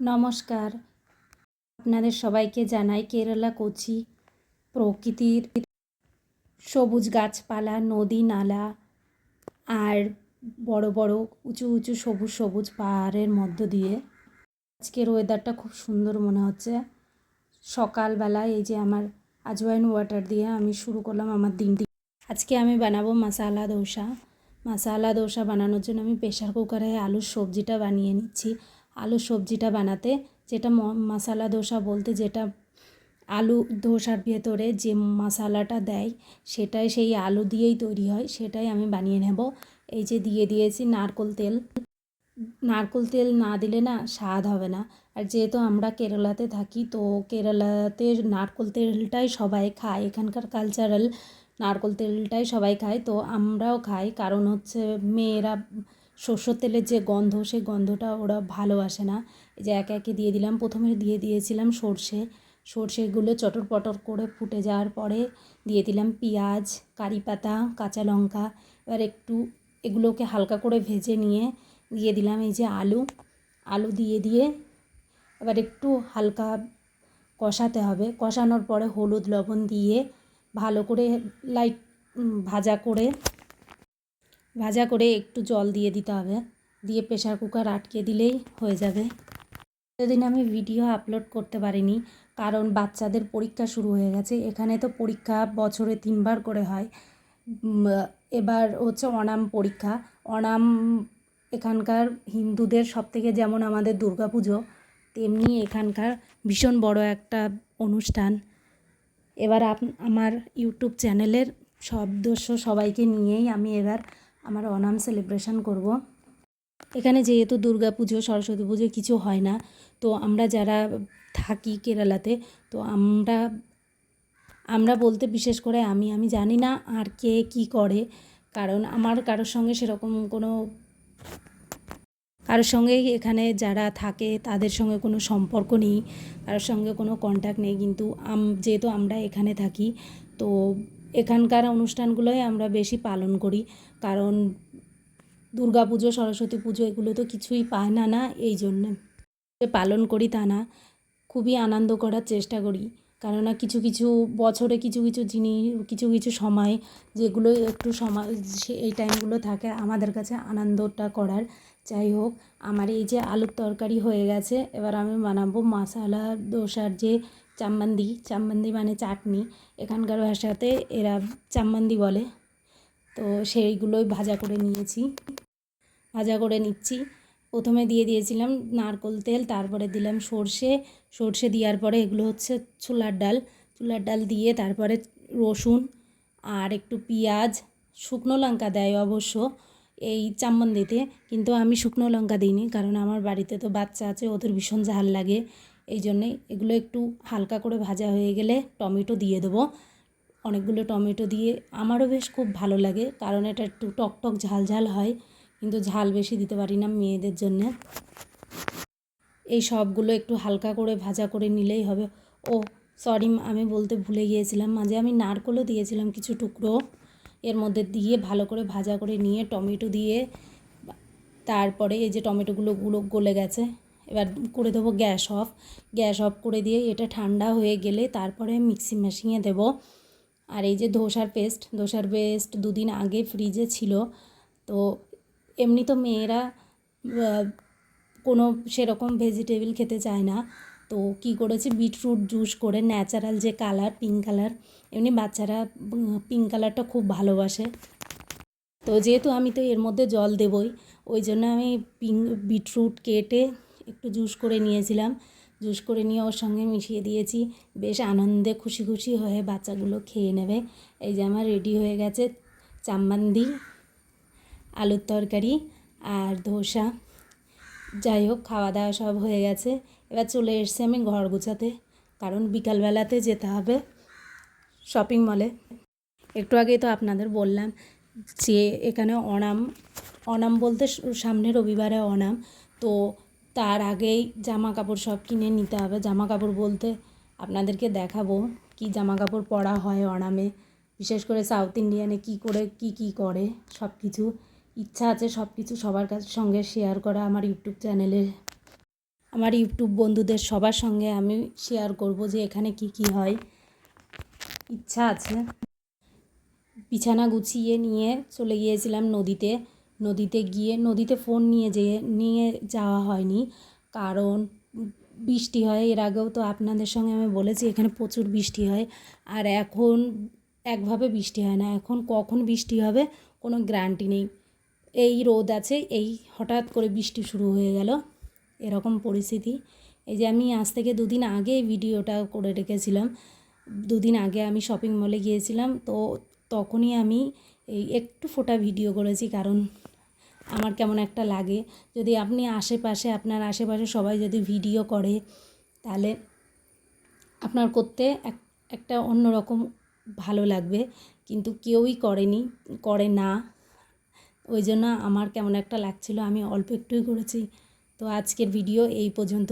নমস্কার। আপনাদের সবাইকে জানাই কেরালা কোচি প্রকৃতির সবুজ গাছপালা, নদী নালা আর বড় বড় উঁচু উঁচু সবুজ সবুজ পাহাড়ের মধ্য দিয়ে। আজকের ওয়েদারটা খুব সুন্দর মনে হচ্ছে। সকালবেলা এই যে আমার আজওয়াইন ওয়াটার দিয়ে আমি শুরু করলাম আমার দিনটি। আজকে আমি বানাবো মশালা দোসা। মশালা দোসা বানানোর জন্য আমি প্রেশার কুকারে আলুর সবজিটা বানিয়ে নিচ্ছি। আলুর সবজিটা বানাতে, যেটা মশালা দোসা বলতে যেটা আলু ধোসার ভেতরে যে মশালাটা দেয়, সেটাই সেই আলু দিয়েই তৈরি হয়, সেটাই আমি বানিয়ে নেব। এই যে দিয়ে দিয়েছি নারকোল তেল। নারকোল তেল না দিলে না স্বাদ হবে না। আর যেহেতু আমরা কেরালাতে থাকি, তো কেরালাতে নারকোল তেলটাই সবাই খায়, এখানকার কালচারাল নারকোল তেলটাই সবাই খায়, তো আমরাও খাই। কারণ হচ্ছে মেয়েরা সর্ষের তেলের যে গন্ধ, সেই গন্ধটা ওরা ভালোবাসে না। এই যে একে একে দিয়ে দিলাম, প্রথমে দিয়ে দিয়েছিলাম সর্ষে। সর্ষেগুলো চটর পটর করে ফুটে যাওয়ার পরে দিয়ে দিলাম পেঁয়াজ, কারি পাতা, কাঁচা লঙ্কা। এবার একটু এগুলোকে হালকা করে ভেজে নিয়ে দিয়ে দিলাম এই যে আলু। আলু দিয়ে দিয়ে এবার একটু হালকা কষাতে হবে। কষানোর পরে হলুদ, লবণ দিয়ে ভালো করে লাইট ভাজা করে ভাজা করে একটু জল দিয়ে দিতে হবে। দিয়ে প্রেশার কুকার আটকে দিলেই হয়ে যাবে। সেদিন আমি ভিডিও আপলোড করতে পারিনি, কারণ বাচ্চাদের পরীক্ষা শুরু হয়ে গেছে। এখানে তো পরীক্ষা বছরে তিনবার করে হয়। এবার হচ্ছে অনাম পরীক্ষা। অনাম এখানকার হিন্দুদের সবথেকে যেমন আমাদের দুর্গাপুজো, তেমনি এখানকার ভীষণ বড় একটা অনুষ্ঠান। এবার আমার ইউটিউব চ্যানেলের সদস্য সবাইকে নিয়েই আমি এবার আমার অনাম সেলিব্রেশন করব। এখানে যেহেতু দুর্গা পুজো, সরস্বতী পুজো কিছু হয় না, তো আমরা যারা থাকি কেরালাতে, তো আমরা আমরা বলতে বিশেষ করে আমি আমি জানি না আর কে কী করে, কারণ আমার কারোর সঙ্গে সেরকম কোনো, কারোর সঙ্গেই এখানে যারা থাকে তাদের সঙ্গে কোনো সম্পর্ক নেই, কারোর সঙ্গে কোনো কন্ট্যাক্ট নেই, কিন্তু যেহেতু আমরা এখানে থাকি, তো এখানকার অনুষ্ঠানগুলোই আমরা বেশি পালন করি। কারণ দুর্গা পুজো, সরস্বতী পুজো এগুলো তো কিছুই পায় না না, এই জন্যে যে পালন করি তা না। খুবই আনন্দ করার চেষ্টা করি। কেননা কিছু কিছু বছরে কিছু কিছু জিনিস কিছু কিছু সময় যেগুলো একটু সময় এই টাইমগুলো থাকে, আমাদের কাছে আনন্দটা করার। যাই হোক, আমার এই যে আলুর তরকারি হয়ে গেছে, এবার আমি বানাবো মশালা দোসার যে চাম্মান্দি চাম্মান্দি মানে চাটনি। এখানকার ভাষাতে এরা চাম্মান্দি বলে। তো সেইগুলোই ভাজা করে নিয়েছি। ভাজা করে নিচ্ছি। প্রথমে দিয়ে দিয়েছিলাম নারকোল তেল, তারপরে দিলাম সর্ষে। সর্ষে দেওয়ার পরে এগুলো হচ্ছে ছোলার ডাল। ছোলার ডাল দিয়ে তারপরে রসুন আর একটু পেঁয়াজ। শুকনো লঙ্কা দেয় অবশ্য এই চাম্মন্দিতে, কিন্তু আমি শুকনো লঙ্কা দিইনি, কারণ আমার বাড়িতে তো বাচ্চা আছে, ওদের ভীষণ ঝাল লাগে। এই জন্যে এগুলো একটু হালকা করে ভাজা হয়ে গেলে টমেটো দিয়ে দেবো। অনেকগুলো টমেটো দিয়ে আমারও বেশ খুব ভালো লাগে, কারণ এটা একটু টক টক ঝাল ঝাল হয়, কিন্তু ঝাল বেশি দিতে পারি না মেয়েদের জন্যে। এই সবগুলো একটু হালকা করে ভাজা করে নিলেই হবে। ও, সরি আমি বলতে ভুলে গিয়েছিলাম মাঝে আমি নারকোলও দিয়েছিলাম কিছু টুকরো। এর মধ্যে দিয়ে ভালো করে ভাজা করে নিয়ে টমেটো দিয়ে, তারপরে এই যে টমেটোগুলো গুলো গলে গেছে এবার করে দেবো গ্যাস অফ। গ্যাস অফ করে দিয়ে এটা ঠান্ডা হয়ে গেলে তারপরে মিক্সি মেশিনে দেবো। আর এই যে ধোসার পেস্ট ধোসার পেস্ট দুদিন আগে ফ্রিজে ছিল। তো এমনি তো মেয়েরা কোনো সেরকম ভেজিটেবল খেতে চায় না। তো কি করেছি, বিটরুট জুস করে ন্যাচারাল যে কালার, পিঙ্ক কালার, এমনি বাচ্চারা পিঙ্ক কালারটা খুব ভালোবাসে। তো যেহেতু আমি তো এর মধ্যে জল দেবই, ওই জন্য আমি পিঙ্ক বিটরুট কেটে একটু জুস করে নিয়েছিলাম। জুস করে নিয়ে ওর সঙ্গে মিশিয়ে দিয়েছি। বেশ আনন্দে খুশি খুশি হয়ে বাচ্চাগুলো খেয়ে নেবে। এই যে আমার রেডি হয়ে গেছে চাম্মান্দি আলুর তরকারি আর ধোসা। যাই হোক, খাওয়া দাওয়া সব হয়ে গেছে। এবার চলে এসেছি আমি ঘর গোছাতে, কারণ বিকালবেলাতে যেতে হবে শপিং মলে একটু আগেই তো আপনাদের বললাম যে এখানে অনাম অনাম বলতে সামনে রবিবারে অনাম। তো তার আগেই জামা কাপড় সব কিনে নিতে হবে। জামা কাপড় বলতে আপনাদেরকে দেখাবো কি জামা কাপড় পরা হয় অনামে। বিশেষ করে সাউথ ইন্ডিয়ানে কি করে, কি কি করে, সব কিছু। ইচ্ছা আছে সব কিছু সবার কাছে সঙ্গে শেয়ার করা আমার ইউটিউব চ্যানেলে আমার ইউটিউব বন্ধুদের সবার সঙ্গে আমি শেয়ার করব যে এখানে কি কি হয়। ইচ্ছা আছে। বিছানা গুছিয়ে নিয়ে চলে গিয়েছিলাম নদীতে। নদীতে গিয়ে, নদীতে ফোন নিয়ে যেয়ে, নিয়ে যাওয়া হয়নি। কারণ বৃষ্টি হয়, এর আগেও তো আপনাদের সঙ্গে আমি বলেছি, এখানে প্রচুর বৃষ্টি হয়। আর এখন একভাবে বৃষ্টি হয় না। এখন কখন বৃষ্টি হবে কোনো গ্যারান্টি নেই। এই রোদ আছে, এই হঠাৎ করে বৃষ্টি শুরু হয়ে গেল। এরকম পরিস্থিতি। এই যে আমি আজ থেকে দুদিন আগে ভিডিওটা করে রেখেছিলাম। দুদিন আগে আমি শপিং মলে গিয়েছিলাম। তো তখনই আমি এই একটু ফোটা ভিডিও করেছি। কারণ আমার কেমন একটা লাগে। যদি আপনি আশেপাশে, আপনার আশেপাশে সবাই যদি ভিডিও করে, তাহলে আপনার করতে এক, একটা অন্যরকম ভালো লাগবে। কিন্তু কেউই করেনি, করে না। ওই জন্য আমার কেমন একটা লাগছিল, আমি অল্প একটুই করেছি। তো আজকের ভিডিও এই পর্যন্ত।